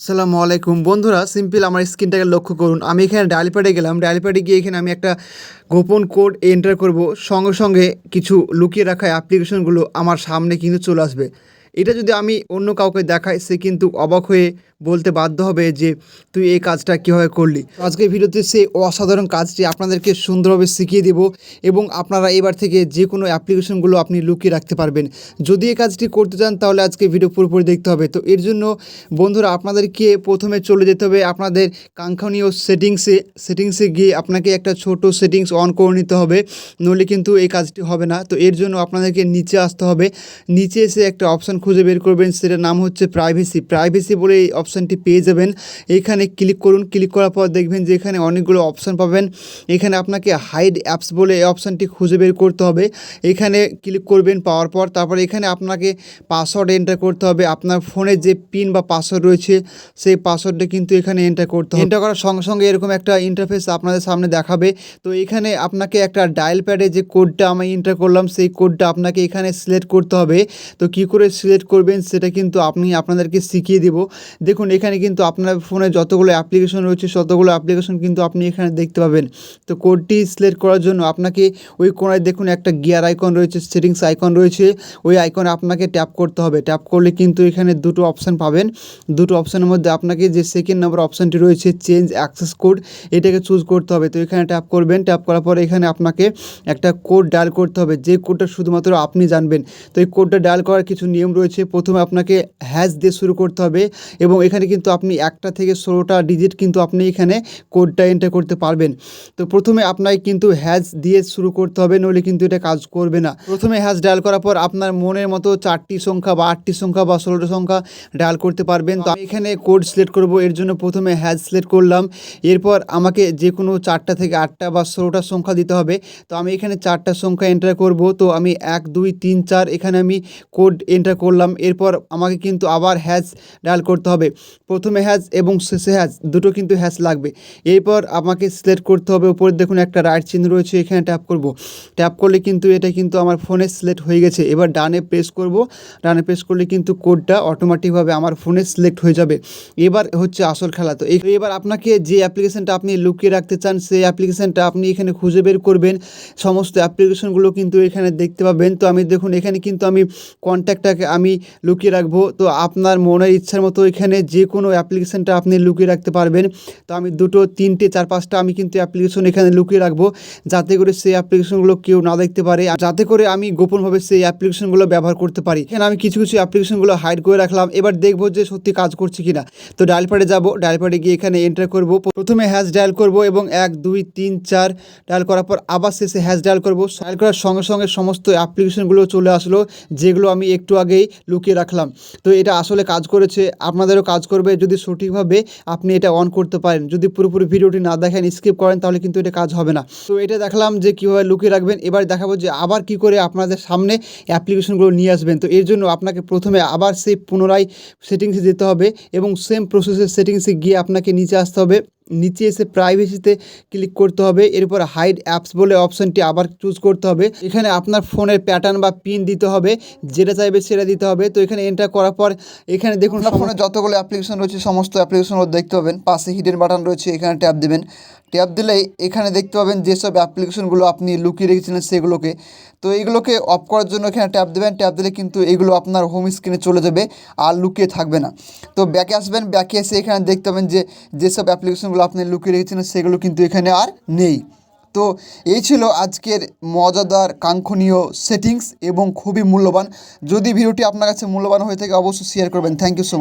আসসালামু আলাইকুম। বন্ধুরা, সিম্পল আমার স্ক্রিনটাকে লক্ষ্য করুন। আমি এখানে ডায়ালপ্যাডে গেলাম। ডায়ালপ্যাডে গিয়ে এখানে আমি একটা গোপন কোড এন্টার করব। সঙ্গে সঙ্গে কিছু লুকিয়ে রাখা অ্যাপ্লিকেশনগুলো আমার সামনে কিন্তু চলে আসবে। এটা যদি আমি অন্য কাউকে দেখাই, সে কিন্তু অবাক হয়ে বলতে বাধ্য হবে যে, তুই এই কাজটা কীভাবে করলি? আজকে ভিডিওতে সেই অসাধারণ কাজটি আপনাদেরকে সুন্দরভাবে শিখিয়ে দেব এবং আপনারা এবার থেকে যে কোনো অ্যাপ্লিকেশনগুলো আপনি লুকিয়ে রাখতে পারবেন। যদি এই কাজটি করতে চান, তাহলে আজকে ভিডিও পুরোপুরি দেখতে হবে। তো এর জন্য বন্ধুরা, আপনাদেরকে প্রথমে চলে যেতে হবে আপনাদের কাঙ্ক্ষণীয় সেটিংসে। সেটিংসে গিয়ে আপনাকে একটা ছোট সেটিংস অন করে নিতে হবে, নইলে কিন্তু এই কাজটি হবে না। তো এর জন্য আপনাদেরকে নিচে আসতে হবে। নিচে এসে একটা অপশান খুঁজে বের করবেন, সেটার নাম হচ্ছে প্রাইভেসি প্রাইভেসি বলে এই অপশানটি পেয়ে যাবেন। এখানে ক্লিক করুন। ক্লিক করার পর দেখবেন যে এখানে অনেকগুলো অপশান পাবেন। এখানে আপনাকে হাইড অ্যাপস বলে এই অপশানটি খুঁজে বের করতে হবে। এখানে ক্লিক করবেন পাওয়ার পর, তারপরে এখানে আপনাকে পাসওয়ার্ড এন্টার করতে হবে। আপনার ফোনের যে পিন বা পাসওয়ার্ড রয়েছে, সেই পাসওয়ার্ডটা কিন্তু এখানে এন্টার করতে হবে। এন্টার করার সঙ্গে সঙ্গে এরকম একটা ইন্টারফেস আপনাদের সামনে দেখাবে। তো এখানে আপনাকে একটা ডায়াল প্যাডে যে কোডটা আমি এন্টার করলাম, সেই কোডটা আপনাকে এখানে সিলেক্ট করতে হবে। তো কি করে সিলেক্ট করবেন, সেটা কিন্তু আপনি আপনাদেরকে শিখিয়ে দেব। দেখুন, এখানে কিন্তু আপনার ফোনে যতগুলো অ্যাপ্লিকেশন রয়েছে ততগুলো অ্যাপ্লিকেশন কিন্তু আপনি এখানে দেখতে পাবেন। তো কোডটি সিলেক্ট করার জন্য আপনাকে ওই কোনায় দেখুন একটা গিয়ার আইকন রয়েছে সেটিংস আইকন রয়েছে, ওই আইকনে আপনাকে ট্যাপ করতে হবে। ট্যাপ করলে কিন্তু এখানে দুটো অপশান পাবেন। দুটো অপশানের মধ্যে আপনাকে যে সেকেন্ড নম্বর অপশানটি রয়েছে চেঞ্জ অ্যাক্সেস কোড এটাকে চুজ করতে হবে। তো এখানে ট্যাপ করবেন ট্যাপ করার পরে এখানে আপনাকে একটা কোড ডায়াল করতে হবে। যে কোডটা শুধুমাত্র আপনি জানবেন। তো এই কোডটা ডায়াল করার কিছু নিয়ম রয়েছে প্রথমে আপনাকে হ্যাজ দিয়ে শুরু করতে হবে এবং এখানে কিন্তু আপনি একটা থেকে ষোলোটা ডিজিট কিন্তু আপনি এখানে কোডটা এন্টার করতে পারবেন। তো প্রথমে আপনাকে কিন্তু হ্যাজ দিয়ে শুরু করতে হবে, নইলে কিন্তু এটা কাজ করবে না। প্রথমে হ্যাজ ডায়াল করার পর আপনার মনের মতো চারটি সংখ্যা বা আটটি সংখ্যা বা ষোলোটা সংখ্যা ডায়াল করতে পারবেন। তো আমি এখানে কোড সিলেক্ট করব, এর জন্য প্রথমে হ্যাজ সিলেক্ট করলাম। এরপর আমাকে যে কোনো চারটা থেকে আটটা বা ষোলোটা সংখ্যা দিতে হবে। তো আমি এখানে চারটা সংখ্যা এন্টার করব। তো আমি এক, দুই, তিন, চার এখানে আমি কোড এন্টার করলাম। এরপর আমাকে কিন্তু আবার হ্যাশ ডায়াল করতে হবে। প্রথমে হ্যাজ এবং শেষে হ্যাজ, দুটো কিন্তু হ্যাশ লাগবে। এরপর আমাকে সিলেক্ট করতে হবে, উপরে দেখুন একটা রাইট চিহ্ন রয়েছে, এখানে ট্যাপ করব। ট্যাপ করলে কিন্তু এটা কিন্তু আমার ফোনে সিলেক্ট হয়ে গেছে। এবার ডানে প্রেস করব, ডানে প্রেস করলে কিন্তু কোডটা অটোমেটিকভাবে আমার ফোনে সিলেক্ট হয়ে যাবে। এবার হচ্ছে আসল খেলা। তো এবার আপনাকে যে অ্যাপ্লিকেশনটা আপনি লুকিয়ে রাখতে চান, সেই অ্যাপ্লিকেশনটা আপনি এখানে খুঁজে বের করবেন। সমস্ত অ্যাপ্লিকেশনগুলো কিন্তু এখানে দেখতে পাবেন। তো আমি দেখুন, এখানে কিন্তু আমি কন্ট্যাক্টটাকে আমি লুকিয়ে রাখব। তো আপনার মনের ইচ্ছার মতো এখানে যে কোনো অ্যাপ্লিকেশনটা আপনি লুকিয়ে রাখতে পারবেন। তো আমি দুটো, তিনটে, চার, পাঁচটা আমি কিন্তু অ্যাপ্লিকেশন এখানে লুকিয়ে রাখব। যাতে করে সেই অ্যাপ্লিকেশনগুলো কেউ না দেখতে পারে। যাতে করে আমি গোপনভাবে সেই অ্যাপ্লিকেশনগুলো ব্যবহার করতে পারি। এখানে আমি কিছু কিছু অ্যাপ্লিকেশনগুলো হাইড করে রাখলাম। এবার দেখব যে সত্যি কাজ করছে কিনা। তো ডায়াল প্যাডে যাব। ডায়াল প্যাডে গিয়ে এখানে এন্টার করব। প্রথমে হ্যাশ ডায়াল করব এবং এক, দুই, তিন, চার ডায়াল করার পর আবার শেষে হ্যাশ ডায়াল করব। ডায়াল করার সঙ্গে সঙ্গে সমস্ত অ্যাপ্লিকেশনগুলো চলে আসলো। যেগুলো আমি একটু আগেই লুকিয়ে রাখলাম। তো এটা আসলে কাজ করেছে, আপনাদেরও কাজ করবে। যদি সঠিকভাবে আপনি এটা অন করতে পারেন, যদি পুরোপুরি ভিডিওটি না দেখেন স্কিপ করেন, তাহলে কিন্তু এটা কাজ হবে না। তো এটা দেখলাম যে কীভাবে লুকিয়ে রাখবেন। এবার দেখাবো যে আবার কি করে আপনাদের সামনে অ্যাপ্লিকেশনগুলো নিয়ে আসবেন। তো এর জন্য আপনাকে প্রথমে আবার সেই পুনরায় সেটিংসে যেতে হবে এবং সেম প্রসেসের সেটিংসে গিয়ে আপনাকে নিচে আসতে হবে। নিচে এসে প্রাইভেসিতে ক্লিক করতে হবে। এরপর হাইড অ্যাপস বলে অপশনটি আবার চুজ করতে হবে। এখানে আপনার ফোনের প্যাটার্ন বা পিন দিতে হবে। যেটা চাইবে সেটা দিতে হবে। তো এখানে এন্টার করার পর এখানে দেখুন আপনার ফোনে যতগুলো অ্যাপ্লিকেশন রয়েছে সমস্ত অ্যাপ্লিকেশনগুলো দেখতে পাবেন। পাশে হিডেন বাটন রয়েছে এখানে ট্যাপ দেবেন। ট্যাপ দিলেই এখানে দেখতে পাবেন যেসব অ্যাপ্লিকেশনগুলো আপনি লুকিয়ে রেখেছিলেন সেগুলোকে। তো এইগুলোকে অফ করার জন্য এখানে ট্যাপ দেবেন। ট্যাপ দিলে কিন্তু এগুলো আপনার হোম স্ক্রিনে চলে যাবে আর লুকিয়ে থাকবে না। তো ব্যাকে আসবেন। ব্যাকে এসে এখানে দেখতে পাবেন যে যেসব অ্যাপ্লিকেশনগুলো আপনি লুকিয়ে রেখেছিলেন সেগুলো কিন্তু এখানে আর নেই। তো এই ছিল আজকের মজাদার, কাঙ্ক্ষণীয় সেটিংস এবং খুবই মূল্যবান। যদি ভিডিওটি আপনার কাছে মূল্যবান হয়ে থাকে, অবশ্যই শেয়ার করবেন। Thank you so